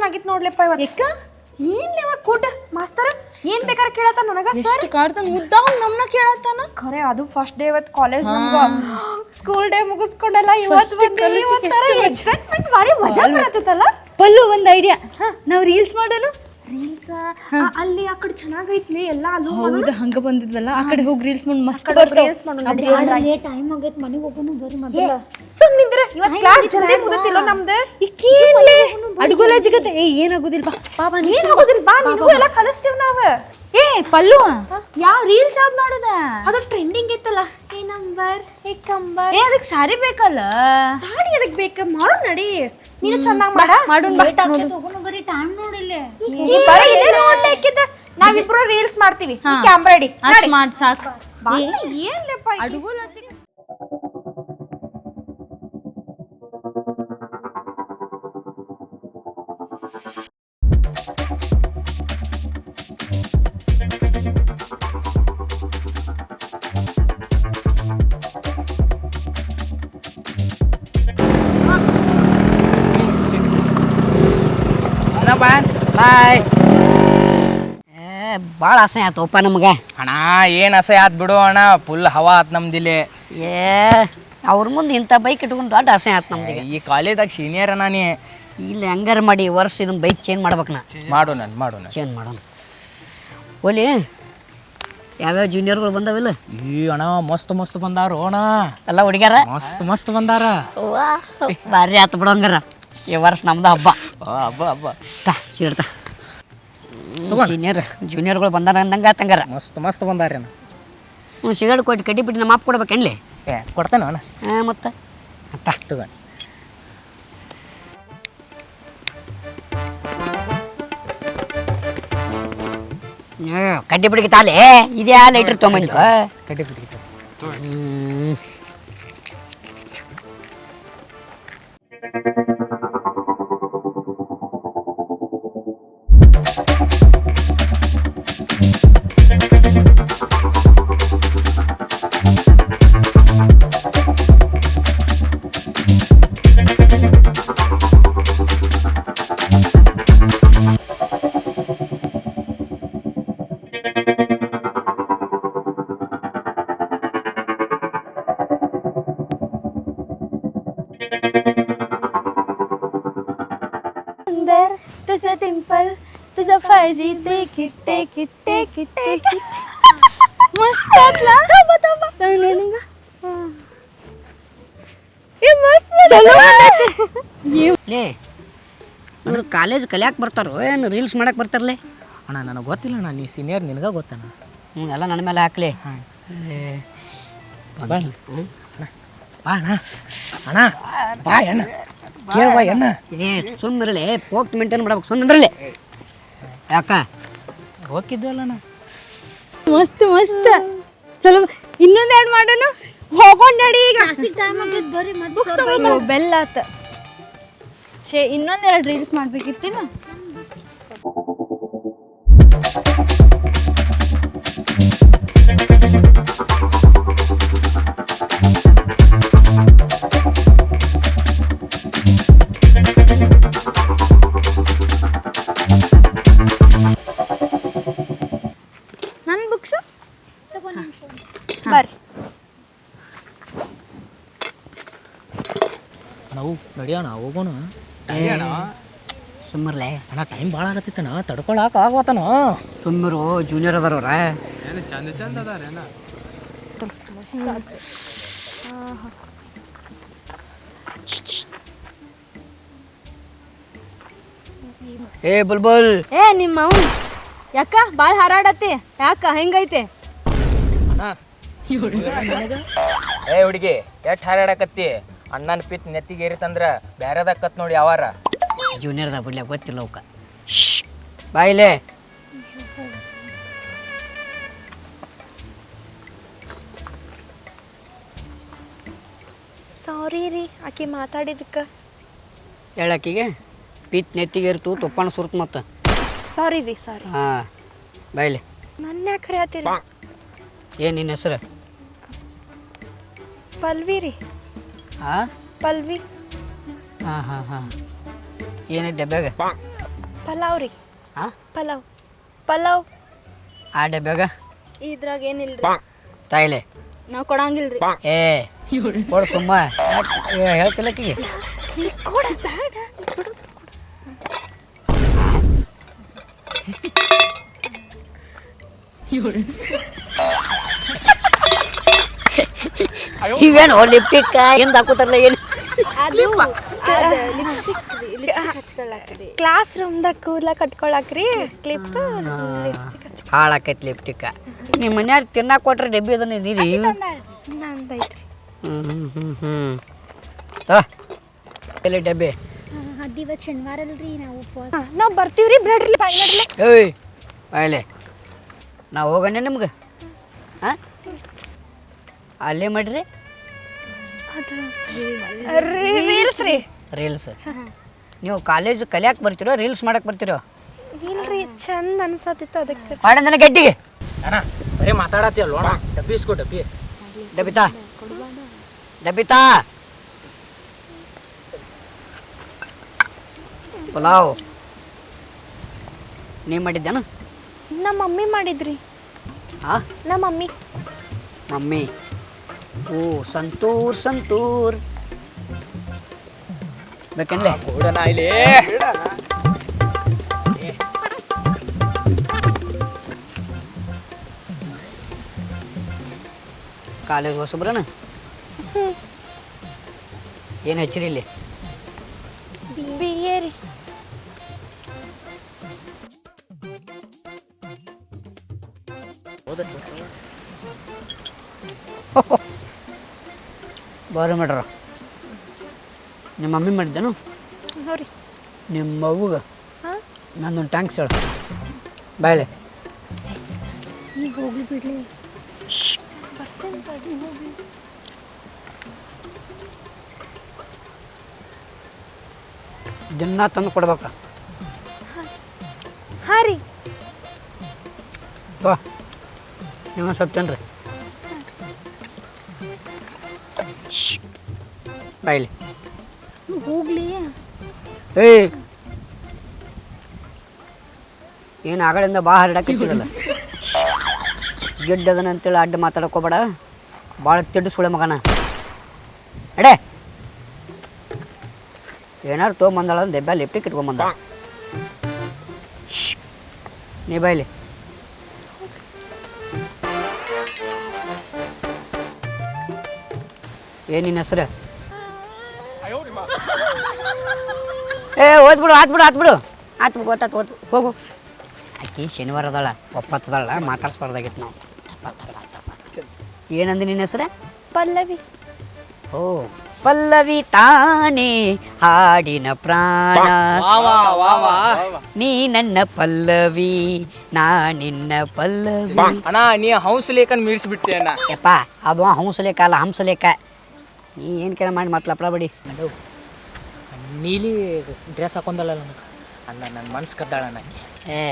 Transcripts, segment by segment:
Tension ಆಗಿತ್ತು ನೋಡ್ಲಿಪ್ಪ ಇವತ್ತು. ಯಾಕ ಏನ್ ಲೇವ ಕೂಟ? ಮಾಸ್ತರ ಏನ್ ಬೇಕಾರ ಕೇಳತ್ತ ನನಗ? ಸರ್? ಎಷ್ಟು ಕಾಡ್ತಾನ? ಮುದ್ದಾವ್ ನಮ್ನ ಕೇಳತ್ತಾನ? ಖರೆ ಅದು ಫಸ್ಟ್ ಡೇ ಇವತ್ತು ಕಾಲೇಜ್ ನಮ್ಗ ಸ್ಕೂಲ್ ಡೇ ಮುಗಿಸ್ಕೊಂಡೆಲ್ಲ ಇವತ್ತು First college ಗೆ ಎಷ್ಟು ಎಕ್ಸೈಟ್ಮೆಂಟ್ ಭಾರಿ ಮಜಾ ಬರತ್ತಲ್ಲ ಪಲ್ಲು ಒಂದ್ ಐಡಿಯಾ ನಾವ್ ರೀಲ್ಸ್ ಮಾಡೋಣ? ರೀಲ್ಸ್ ಅಲ್ಲಿ ಆ ಕಡೆ ಚೆನ್ನಾಗೈತ್ಲಿ ಎಲ್ಲ ಅಲ್ಲೂ ಹೌದು ಹಂಗ ಬಂದಿದ್ವಲ್ಲ? ಆ ಕಡೆ ಹೋಗಿ ರೀಲ್ಸ್ ಮಾಡಿ ಮಸ್ತ್ ರೀಲ್ಸ್ ಮಾಡೋಣ ಟೈಮ್ ಆಗೈತೆ ಮನೆಗೆ ಹೋಗೋನು ಬರ್ರಿ ಮೊದಲ. ಸುಮ್ನಿದ್ರ ಇವತ್ತು ಕ್ಲಾಸ್ ಜಲ್ದಿ ಮುಗಿತಿಲ್ಲ ನಮ್ದು. ಈಕೇನ್ಲೆ ಅಡ್ಗೋಲ ಜಿಗತ್ತೆ ಏ ಏನಾಗೋದಿಲ್ಲ ಬಾ ಪಾಪ ನೀನು ಏನ್ ಆಗೋದಿಲ್ಲ ಬಾ ನಿನಗೂ ಎಲ್ಲ ಕಲಿಸ್ತೀವಿ ನಾವು. ಏ ಪಲ್ಲು ಯಾವ ರೀಲ್ಸ್ ಯಾವ್ದು ಮಾಡೋದ ಅದು ಟ್ರೆಂಡಿಂಗ್ ಇತ್ತಲ್ಲ. ಏ ನಂಬರ್ ಏ ಕಂಬರ್. ಏ ಅದಕ್ಕೆ ಸಾರಿ ಬೇಕಲ್ಲ? ಸಾರಿ ಅದಕ್ಕೆ ಬೇಕು. ಮಾಡು ನಡಿ. ನೀನು ಚೆನ್ನಾಗಿ ಮಾಡ. ಮಾಡು ಬಾ. ಲೇಟ್ ಆಗೈತೆ ಹೋಗೋಣ ಬರ್ರಿ ಟೈಮ್ ನೋಡಿಲ್ಲ ನೀ ಬರೀ ಇದೇ ನೋಡ್ಲಿಕ್ಕಿದ್ದ ನಾವಿಬ್ರು ರೀಲ್ಸ್ ಮಾಡ್ತೀವಿ. ಕ್ಯಾಮ್ರಾ ಮಾಡಿ ಅಷ್ಟ್ ಮಾಡ್ ಸಾಕು. ಏನ್ ಲೆಪ್ಪ ಬಾಯ್. ಭಾಳ ಆಸೆ ಆಯ್ತಪ್ಪ ನಮ್ಗೆ. ಅಣ್ಣ ಏನು ಅಸಹ್ಯ ಆತ್ ಬಿಡು ಅಣ್ಣ ಫುಲ್ ಹವಾ ಆತ್ ನಮ್ದಿಲ್ಲಿ. ಏ ಅವ್ರ ಮುಂದೆ ಇಂಥ ಬೈಕ್ ಇಟ್ಕೊಂಡು ದೊಡ್ಡ ಆಸೆ ಆಯ್ತು ನಮ್ದು ಈ ಕಾಲೇಜ್ದಾಗ ಸೀನಿಯರ್ ಅಣ್ಣ ನೀ. ಇಲ್ಲಿ ಹಂಗಾರ ಮಾಡಿ ಈ ವರ್ಷ ಇದನ್ನ ಬೈಕ್ ಚೇಂಜ್ ಮಾಡ್ಬೇಕು ನಾ. ಮಾಡು ನಾನು ಮಾಡು ನಾನು. ಚೇಂಜ್ ಮಾಡೋಣ. ಓಲಿ ಯಾವ್ಯಾವ ಜೂನಿಯರ್ಗಳು ಬಂದವಿಲ್ಲ ಈ ಅಣ್ಣ ಮಸ್ತ್ ಮಸ್ತ್ ಬಂದಾರು ಅಣ್ಣ. ಎಲ್ಲ ಹುಡುಗ್ಯಾರ? ಮಸ್ತ್ ಮಸ್ತ್ ಬಂದಾರ. ಭಾರಿ ಆತು ಬಿಡು ಹಂಗಾರ. ಈ ವರ್ಷ ನಮ್ದು ಹಬ್ಬ. ಹಬ್ಬ ಹಬ್ಬ. ತಾ ಸೀಡ್ತಾ ಸೀನಿಯರ್ ಜೂನಿಯರ್ಗಳು ಬಂದಾರ ಅಂದಂಗ ಆತಂಗಾರ. ಮಸ್ತ್ ಮಸ್ತ್ ಬಂದಾರ ಹ್ಞೂ ಸಿಗಡ್ ಕೊಟ್ಟು ಕಡ್ಡಿ ಬಿಟ್ಟು ನಮ್ಮ ಅಪ್ಪ ಕೊಡ್ಬೇಕೇನ್ಲಿ ಏ ಕೊಡ್ತೇನೆ ಅಣ್ಣ ಹಾಂ ಮತ್ತೆ? ತಗೊಂಡು. ಹ್ಞೂ ಕಡ್ಡಿ ಬಿಡಿಗೆ ತಾಲೆ? ಇದ್ಯಾ ಲೈಟ್ರ್ ತೊಗೊಂಬಂದು ಕಟ್ಟಿ ಬಿಡಿಗೆ ಹ್ಮ್. टिम्पल तुझं फायजी take it take it take it take it मस्त आतला थांबा थांबा चांगलं ಏ ಮಸ್ತ್ ಚಲೋ ಲೇ ಇವ್ರು ಕಾಲೇಜ್ ಕಲಿಯಾಕೆ ಬರ್ತಾರೋ ಏನು ರೀಲ್ಸ್ ಮಾಡಕ್ಕೆ ಬರ್ತಾರಲ್ಲೇ ಅಣ್ಣ ನನಗೆ ಗೊತ್ತಿಲ್ಲ ಅಣ್ಣ ನೀ ಸೀನಿಯರ್ ನಿನಗೆ ಗೊತ್ತಣ್ಣ ಹ್ಞೂ ಎಲ್ಲ ನನ್ನ ಮೇಲೆ ಹಾಕ್ಲಿ ಬಾ ಅಣ್ಣ. ಬಾ ಅಣ್ಣ ಅಣ್ಣ ಬಾ ಅಣ್ಣ ಕೇಳ ಬಾ ಅಣ್ಣ ಏ ಸುಮ್ಮನಿರಲಿ ಹೋಗ್ತು ಮೇಂಟೈನ್ ಮಾಡ್ಬೇಕು ಸುಮ್ಮನಿದ್ರಲಿ ಯಾಕ? ಹೋಗಿದ್ವಲ್ಲ ಅಣ್ಣ ಮಸ್ತ್ ಮಸ್ತ್. ಚಲೋ ಇನ್ನೊಂದ್ ಎರಡು ಮಾಡೋಣ ಹೋಗೋಣ ನಡಿ ಈಗ. ಬೆಲ್ಲ ಆತ. ಛೇ ಇನ್ನೊಂದೆರಡು ರೀಲ್ಸ್ ಮಾಡ್ಬೇಕಿತ್ತಿಲ್ಲ ನಾವು ನಡಿಯೋಣ ಹೋಗೋಣ. ಸುಮ್ಮರ್ಲೆ ಅಣ್ಣ ಟೈಮ್ ಭಾಳ ಆಗತ್ತಿತ್ತಣ್ಣ ತಡ್ಕೊಳಕ್ ಆಗವತ್ತನ ಸುಮ್ಮರು ಜೂನಿಯರ್ ಅದಾರವ್ರ ಏ ಬುಲ್ಬುಲ್. ಏ ನಿಮ್ಮ ಅವ್ನ್ ಯಾಕ ಭಾಳ ಹಾರಾಡತ್ತಿ? ಯಾಕ ಹೆಂಗೈತೆ? ಏ ಹುಡುಗಿ ಎಷ್ಟು ಹಾರಾಡಕತ್ತಿ? ಅಣ್ಣನ ಪಿತ್ ನೆತ್ತಿಗೆ ಏರಿತಂದ್ರ ಬ್ಯಾರೆದಾಕತ್ ನೋಡಿ ಯಾವಾರ ಜೂನಿಯರ್ದ ಬಿಡ್ಲ ಗೊತ್ತಿಲ್ಲ ಅವಕ್ಕ ಬಾಯಿಲೆ ಸಾರಿ ರೀ ಆಕಿ ಮಾತಾಡಿದಕ್ಕೆ ಹೇಳಕ್ಕಿಗೆ? ಪಿತ್ ನೆತ್ತಿಗೆ ಇರ್ತು ತುಪ್ಪಣ ಸುರ್ತು ಮತ್ತು. ಸಾರಿ ರೀ ಸಾರಿ ಹಾಂ ಬಾಯಿಲೆ ನನ್ನ ಯಾಕೆ ಕರೆಯತ್ತೀರಿ ಏನು ನಿನ್ನ ಹೆಸರು? ಪಲ್ವಿ ರೀ. ಹಾಂ ಪಲ್ವಿ. ಹಾಂ ಹಾಂ. ಹಾಂ ಏನೈತೆ ಡಬ್ಬ್ಯಾಗ ಪಲಾವ್ ರೀ. ಹಾಂ ಪಲಾವ್. ಪಲಾವ್. ಆ ಡಬ್ಬ್ಯಾಗ ಇದ್ರಾಗ ಏನಿಲ್ರಿ? ತಾಯಿಲೆ? ನಾವು ಕೊಡಂಗಿಲ್ರಿ. ಏ ಕೊಡು ಸುಮ್ಮ. ಹೇಳ್ತಿಲ್ಲಕ್ಕಿಗೆ ಕೊಡ ಬೇಡ. ಇವೇನು ಲಿಪ್ಟಿಕ್ ಹಿಂದ ಹಾಕೋತಾರಲ್ಲ ಏನು? ಅದು ಕ್ಲಾಸ್ ರೂಮ್ದಾಗ ಕೂದಲ ಕಟ್ಕೊಳಕ್ರಿ ಕ್ಲಿಪ್ ಹಾಳಾಕೈತಿ ಲಿಪ್ಟಿಕ್ ನಿಮ್ಮ ಮನ್ಯಾಗ ತಿನ್ನಾಕ ಕೊಟ್ರೆ ಡಬ್ಬಿ ಅದನ್ನ ಇದೀರಿ ನಂದೈತ್ರಿ. ಹ್ಞೂ ಹ್ಞೂ ಹ್ಞೂ ಎಲ್ಲಿ ಡಬ್ಬಿ? ಇವತ್ತು ಶನಿವಾರ ಅಲ್ರಿ ನಾವು ಉಪವಾಸ. ಬರ್ತೀವಿ ರೀ ಬರ್ತೀವ್ರಿ ಬಿಡ್ರಿ ಬಾಯ್ ಮಾಡ್ಲಿ ಏಯ್ ಬಾಯ್ಲೆ. ನಾವು ಹೋಗೋಣ ನಿಮ್ಗೆ? ಅಲ್ಲೇ ಮಾಡ್ರಿ. ರೀಲ್ಸ್ ರೀ. ರೀಲ್ಸ್. ನೀವು ಕಾಲೇಜ್ ಕಲಿಯಾಕ್ ಬರ್ತಿರೋ ರೀಲ್ಸ್ ಮಾಡಕ್ಕೆ ಬರ್ತಿರೋ? ಇಲ್ರಿ ಚಂದ ಅನ್ಸತ್ತಿತ್ತು ಅದಕ್ಕೆ. ಮಾಡಂದನ ಗಡ್ಡಿಗೆ. ಅಣ್ಣ ಬರೀ ಮಾತಾಡತ್ತಿ ಅಲ್ವಣ ಡಬ್ಬಿ ಇಸ್ಕೋ ಡಬ್ಬಿ. ಡಬಿತಾ? ಡಬಿತಾ? ಪಲಾವ್. ನೀ ಮಾಡಿದ್ದೇನ? ನಮ್ಮ ಮಮ್ಮಿ ಮಾಡಿದ್ರಿ. ಹಾ ನಮ್ಮ ಮಮ್ಮಿ. ಮಮ್ಮಿ. ಓ ಸಂತೂರ್ ಸಂತೂರ್. ಬೇಕೇನ್ಲೆ? ಕೂಡಣ ಇಲ್ಲಿ. ಕಾಲೇಜ್ ಹೊಸಬ್ರಣ ಏನು ಹಚ್ಚಿರಿ ಇಲ್ಲಿ? ಬಾರಿ ಮಾಡ್ರ ನಿಮ್ಮ ಮಮ್ಮಿ ಮಾಡಿದ್ದೇನು? ಹ್ಞೂ ರೀ. ನಿಮ್ಮ ಹಾಂ? ನಂದೊಂದು ಟ್ಯಾಂಕ್ಸ್ ಹೇಳ. ಬಾಯ್ಲೆ ಈಗ ಬಿಡ್ಲಿ. ದಿನ ತಂದು ಕೊಡ್ಬೇಕ. ಹಾಂ. ರೀ. ಬಾ. ನೀವು ಸ್ವಲ್ಪ ಬಾಯ್ಲಿ. ಹೋಗ್ಲಿ. ಏ ಏನು ಆಗಳಿಂದ ಬಾ ಹರಡಕ್ಕಿದ್ದಲ್ಲ ಗಿಡ್ಡ ಅದನ್ನ ಅಂತೇಳಿ ಅಡ್ಡ ಮಾತಾಡಕೋಬೇಡ ಭಾಳ ತಿಡ್ಡು ಸುಳೆ ಮಗನ. ಎಡೆ. ಏನಾರು ತೊಗೊಂಬಂದಳ ದೆಬ್ಬ ಲಿಪ್ಟಿಕ್ ಇಟ್ಕೊಂಬಂದ. ನೀ ಬಾಯ್ಲಿ. ಏನಿನ ಹೆಸರು? ಏ ಓದ್ಬಿಡು ಆತ್ಬಿಡು ಆತ್ಬಿಡು ಆತ್ ಗೊತ್ತಾತ್ ಓದ್ ಹೋಗು. ಆಕಿ ಶನಿವಾರ ಅದಾಳ ಒಪ್ಪತ್ತದಳ ಮಾತಾಡ್ಸ್ಬಾರ್ದಾಗಿತ್ತು ನಾವು. ಏನಂದ ನಿನ್ನ ಹೆಸರೇ? ಪಲ್ಲವಿ. ಓ ಪಲ್ಲವಿ ತಾನೇ ಹಾಡಿನ ಪ್ರಾಣ. ವಾ ವಾ ವಾ ವಾ ನೀ ನನ್ನ ಪಲ್ಲವಿ ನಾ ನಿನ್ನ ಪಲ್ಲವಿ. ಅಣ್ಣ ನೀ ಹಂಸ ಲೇಖನ್ ಮೀರ್ಸ್ಬಿಟ್ಟೆ ಅಣ್ಣ. ಯಪ್ಪ ಅದು ಹಂಸಲೇಕ ಅಲ್ಲ ಹಂಸಲೇಕ ನೀ ಏನು ಕೆಲ ಮಾಡಿ ಮತ್ತೆ ಬಿಡಿ ಬಡಿ. ನೀಲಿ ಡ್ರೆಸ್ ಹಾಕೊಂಡಲ್ಲ ನನಗೆ. ಅಣ್ಣ ನನ್ನ ಮನ್ಸು ಕದ್ದಾಳ ನನಗೆ ಏ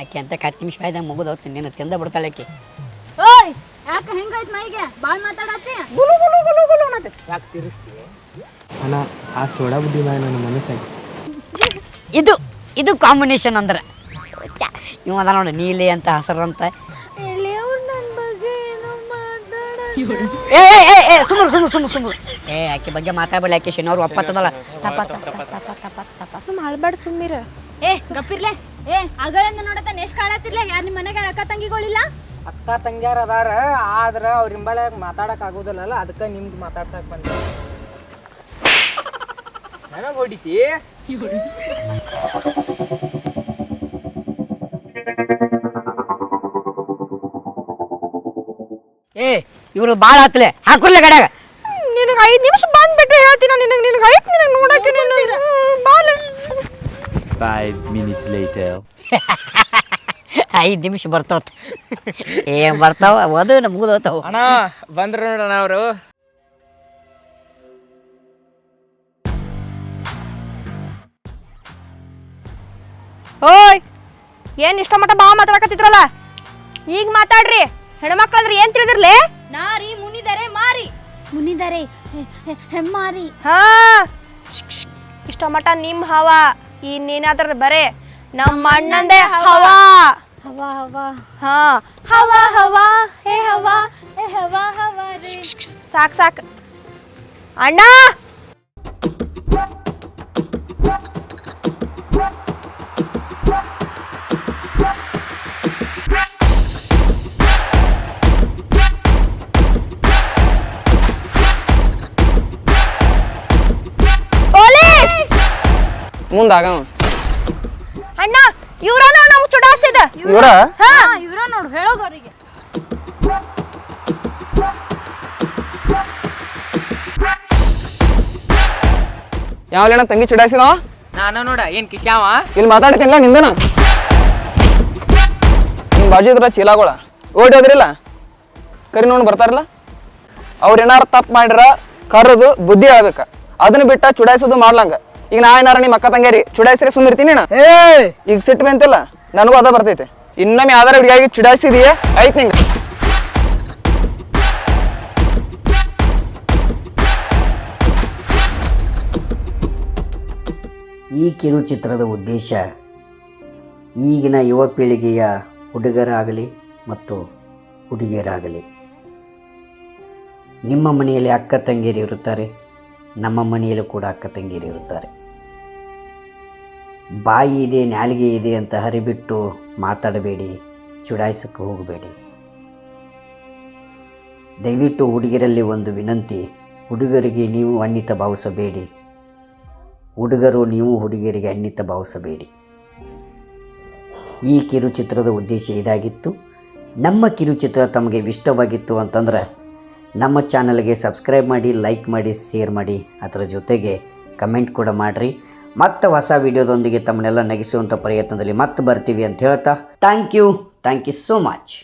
ಆಕೆ ಅಂತ ಕಟ್ ನಿಮಿಷ ಆಯ್ದಾಗ ಮುಗಿದು ಹೋಗ್ತೀನಿ. ನಿನ್ನ ತಿಂದ ಬಿಡ್ತಾಳೆ ಆಕೆ. ಓಯ್ ಯಾಕೆ ಹೆಂಗಾಯ್ತು ಮೈಗೆ? ಬಾಳ್ ಅನ್ನತ್ತೆ ಯಾಕೆ ತಿರುಸ್ತೀವಿ ಅಣ್ಣ ಆ ಸೋಡಾ ಬುದ್ಧಿ ಮೇಲೆ ನನ್ನ ಮನಸ್ಸಾಗಿ. ಇದು ಇದು ಕಾಂಬಿನೇಷನ್ ಅಂದ್ರೆ. ನೀವು ಅದ ನೋಡಿ ನೀಲಿ ಅಂತ ಹಸರು ಅಂತ. ಏ ಏ, ಏ ಏ ಸುಮ್ಮ ಸುಮ್ಮ ಸುಮ್ರು ಸುಮ್ರು. ಏ ಆಕೆ ಬಗ್ಗೆ ಮಾತಾಡಬೇಡಿ ಆಕೆ ಶನಿವಾರ ಒಪ್ಪತ್ತದಲ್ಲ. ತಪ ತಪ ತಪ ತಪ ತಪ ಅಳ್ಬೇಡ ಸುಮ್ಮಿರ ಏ ಗಪ್ಪಿರ್ಲೆ. ಏ ಅಗಳಿಂದ ನೋಡತ್ತ ಎಷ್ಟ ಕಾಡತ್ತಿರ್ಲೆ ಯಾರ್ ನಿಮ್ಮ ಮನೆಗೆ ಅಕ್ಕ ತಂಗಿಗಳಿಲ್ಲ? ಅಕ್ಕ ತಂಗ್ಯಾರ ಅದಾರ ಆದ್ರ ಅವ್ರ ಹಿಂಬಾಲ ಮಾತಾಡಕ್ ಆಗೋದಿಲ್ಲಲ್ಲ ಅದಕ್ಕೆ ನಿಮ್ದು ಮಾತಾಡ್ಸಕ್ ಬಂದೆ. ನನಗೆ ಹೊಡಿತಿ? ಏ ಇವ್ರು ಭಾಳ ಆತ್ಲೆ. ಹಾಕುರ್ಲೆ ಗಡ್ಯಾಗ. ನಿನಗೆ ಐದ್ ನಿಮಿಷ ಹೇಳ್ತೀನಿ ನಿನಗೆ ನಿನಗೆ ಐತ್ ನಿನಗೆ ನೋಡಕ್ಕೆ ನೀನು. ಬಾಲ Five ಮಿನಿಟ್ಸ್ ಲೇಟರ್ ಐದು ನಿಮಿಷ ಬರ್ತಾವ ಏನ್ ಬರ್ತಾವ? ಅದು ಮುಗಿದು ಹೋಗ್ತಾವ ಅಣ್ಣ ಬಂದ್ರು ನೋಡಣ್ಣ ಅವರು. ಓಯ್ ಏನ್ ಇಷ್ಟ ಮಟ್ಟ ಬಾ ಮಾತಾಡಕತ್ತಿದ್ರಲ್ಲ? ಈಗ ಮಾತಾಡ್ರಿ. ಹೆಣ್ಮಕ್ಳಂದ್ರೆ ಏನ್ ತಿಳಿದಿರ್ಲಿ? ನಾರಿ ಮುನಿದರೆ ಮಾರಿ. ಮುನಿದರೆ ಹೆಮ್ಮಾರಿ ಹಾ. ಇಷ್ಟ ಮಟ ನಿಮ್ ಹವಾ. ಇನ್ನೇನಾದ್ರ ಬರೇ. ನಮ್ಮ ಅಣ್ಣಂದೇ ಹವಾ. ಹವಾ. ಹವಾ ಹಾ. ಹವಾ ಹವಾ. ಹೇ ಹವಾ ಹೇ ಹವಾ ಹವಾ ಸಾಕ್ ಸಾಕ್. ಅಣ್ಣ! ಮುಂದಾಗ ಅಣ್ಣ ಇವ್ರನ ನಮ್ಗ್ ಚುಡಾಸಿದ ಇವರ? ಹಾ. ಇವ್ರ ನೋಡು ಹೇಳೋದು ಅವರಿಗೆ. ಯಾವಲೇನ ತಂಗಿ ಚುಡಾಯಿಸಿದವ? ನಾನು ನೋಡ ಏನ್ ಕಿಶಾವ ಇಲ್ಲಿ ಮಾತಾಡ್ತೀನಿಲ್ಲ ನಿಂದನ? ನಿನ್ ಬಾಜು ಇದ್ರ ಚೀಲಾಗೋಳ. ಓಡಿ ಹೋದ್ರಿಲ್ಲ? ಕರಿ ನೋಡಿ ಬರ್ತಾರಲ್ಲ? ಅವ್ರು ಏನಾರ ತಪ್ಪು ಮಾಡಿರ ಕರೆದು ಬುದ್ಧಿ ಹೇಳ್ಬೇಕ. ಅದನ್ನ ಬಿಟ್ಟ ಚುಡಾಯಿಸೋದು ಮಾಡ್ಲಂಗ. ಈಗ ನಾ ಏನಾರ ನಿಮ್ಮ ಅಕ್ಕ ತಂಗೇರಿ ಚುಡಾಯಿಸ್ರಿ ಸುಮ್ಮಿರ್ತೀನಿ ಅಣ್ಣ. ಏ ಈಗ ಸಿಟ್ಟು ಬಂತಿಲ್ಲ ನನಗೂ ಅದ ಬರ್ತೈತೆ. ಇನ್ನೊಮ್ಮೆ ಯಾವ್ದಾರ ಹುಡುಗಿಯಾಗಿ ಚುಡಾಯಿಸಿದೀಯ ಆಯ್ತು ನಿಂಗೆ. ಈ ಕಿರುಚಿತ್ರದ ಉದ್ದೇಶ ಈಗಿನ ಯುವ ಪೀಳಿಗೆಯ ಹುಡುಗರಾಗಲಿ ಮತ್ತು ಹುಡುಗಿಯರಾಗಲಿ. ನಿಮ್ಮ ಮನೆಯಲ್ಲಿ ಅಕ್ಕ ತಂಗಿಯರು ಇರುತ್ತಾರೆ ನಮ್ಮ ಮನೆಯಲ್ಲೂ ಕೂಡ ಅಕ್ಕ ತಂಗಿಯರು ಇರುತ್ತಾರೆ. ಬಾಯಿ ಇದೆ, ನಾಲಿಗೆ ಇದೆ ಅಂತ ಹರಿಬಿಟ್ಟು ಮಾತಾಡಬೇಡಿ, ಚುಡಾಯಿಸಕ್ಕೆ ಹೋಗಬೇಡಿ. ದಯವಿಟ್ಟು ಹುಡುಗಿರಲ್ಲಿ ಒಂದು ವಿನಂತಿ, ಹುಡುಗರಿಗೆ ನೀವು ಅನ್ನಿತ ಭಾವಿಸಬೇಡಿ. ಹುಡುಗರು ನೀವು ಹುಡುಗಿಯರಿಗೆ ಅನ್ನಿತ ಭಾವಿಸಬೇಡಿ. ಈ ಕಿರುಚಿತ್ರದ ಉದ್ದೇಶ ಇದಾಗಿತ್ತು. ನಮ್ಮ ಕಿರುಚಿತ್ರ ತಮಗೆ ಇಷ್ಟವಾಗಿತ್ತು ಅಂತಂದ್ರೆ, ನಮ್ಮ ಚಾನಲ್ಗೆ ಸಬ್ಸ್ಕ್ರೈಬ್ ಮಾಡಿ, ಲೈಕ್ ಮಾಡಿ, ಶೇರ್ ಮಾಡಿ, ಅದರ ಜೊತೆಗೆ ಕಮೆಂಟ್ ಕೂಡ ಮಾಡಿರಿ. ಮತ್ತೆ ಹೊಸ ವಿಡಿಯೋದೊಂದಿಗೆ ತಮ್ಮನ್ನೆಲ್ಲ ನಗಿಸುವಂಥ ಪ್ರಯತ್ನದಲ್ಲಿ ಮತ್ತೆ ಬರ್ತೀವಿ ಅಂತ ಹೇಳ್ತಾ thank you thank you so much